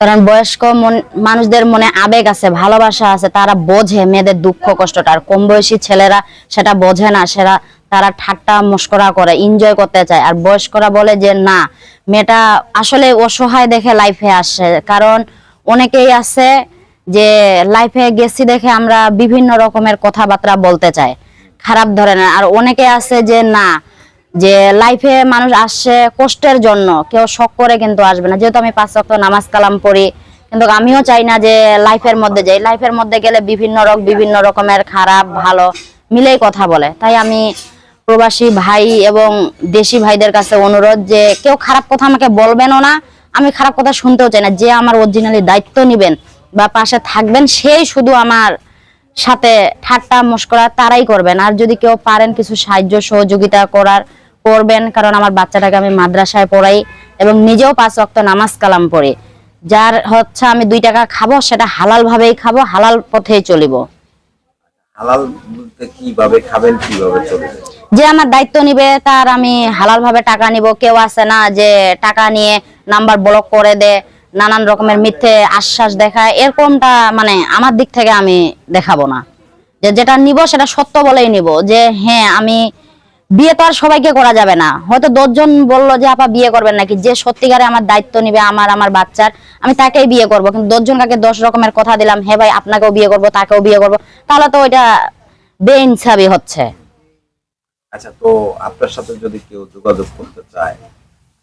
কারণ বয়স্ক মন- মানুষদের মনে আবেগ আছে, ভালোবাসা আছে, তারা বোঝে মেয়েদের দুঃখ কষ্টটা। আর কম বয়সী ছেলেরা সেটা বোঝে না সেটা তারা ঠাট্টা, মস্করা করে এনজয় করতে চায়। আর বয়স্করা বলে যে, না, মেয়েটা আসলে অসহায় দেখে লাইফে আসে। কারণ অনেকেই আছে যে লাইফে গেছি দেখে আমরা বিভিন্ন রকমের কথাবার্তা বলতে চাই খারাপ ধরনের আর অনেকে আছে যে, না যে লাইফে মানুষ আসছে কষ্টের জন্য, কেউ শখ করে কিন্তু আসবে না। যেহেতু আমি পাঁচ ওয়াক্ত নামাজ কালাম পড়ি, কিন্তু আমিও চাই না যে লাইফের মধ্যে যাই। লাইফের মধ্যে গেলে বিভিন্ন রকম বিভিন্ন রকমের খারাপ, ভালো, মিলেই কথা বলে। তাই আমি প্রবাসী ভাই এবং দেশি ভাইদের কাছে অনুরোধ যে, কেউ খারাপ কথা আমাকে বলবেনও না, আমি খারাপ কথা শুনতেও চাই না। যে আমার অরিজিনালি দায়িত্ব নিবেন বা পাশে থাকবেন, সেই শুধু আমার সাথে ঠাট্টা মস্করা তারাই করবেন। আর যদি কেউ পারেন কিছু সাহায্য, সহযোগিতা করার করবেন কারণ আমার বাচ্চাটাকে আমি মাদ্রাসায় পড়াই এবং নিজেও পাঁচ ওয়াক্ত নামাজ কালাম পড়ি। যার হচ্ছে আমি দুই টাকা খাব সেটা হালাল ভাবেই খাব হালাল পথেই চলিব। হালাল কীভাবে খাবেন কীভাবে চলবে? যে আমার দায়িত্ব নিবে তার আমি হালাল ভাবে টাকা নিব। কেউ আছে না যে টাকা নিয়ে নাম্বার ব্লক করে দে নানান রকমের মিথ্যে আশ্বাস দেখায় এরকমটা মানে আমার দিক থেকে আমি দেখাবো না। যে যেটা নিব সেটা সত্য বলেই নিব যে হ্যাঁ আমি বিয়ে তো আর সবাইকে করা যাবে না। হয়তো দশজন বলল যে আপা বিয়ে করবেন নাকি? যে সত্যিকারে আমার দায়িত্ব নিবে আমার আমার বাচ্চার আমি তাকেই বিয়ে করব। কিন্তু দশজন কাকে দশ রকমের কথা দিলাম হ্যাঁ ভাই আপনাকেও বিয়ে করব তাকেও বিয়ে করব। তাহলে তো ওইটা বেইনসাবি হচ্ছে। আচ্ছা তো আপনার সাথে যদি কেউ যোগাযোগ করতে চায়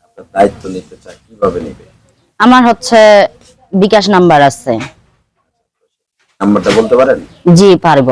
আপনার দায়িত্ব নিতে চায় কীভাবে নেবে? আমার হচ্ছে বিকাশ নাম্বার আছে। নাম্বারটা বলতে পারেন? জি পারব।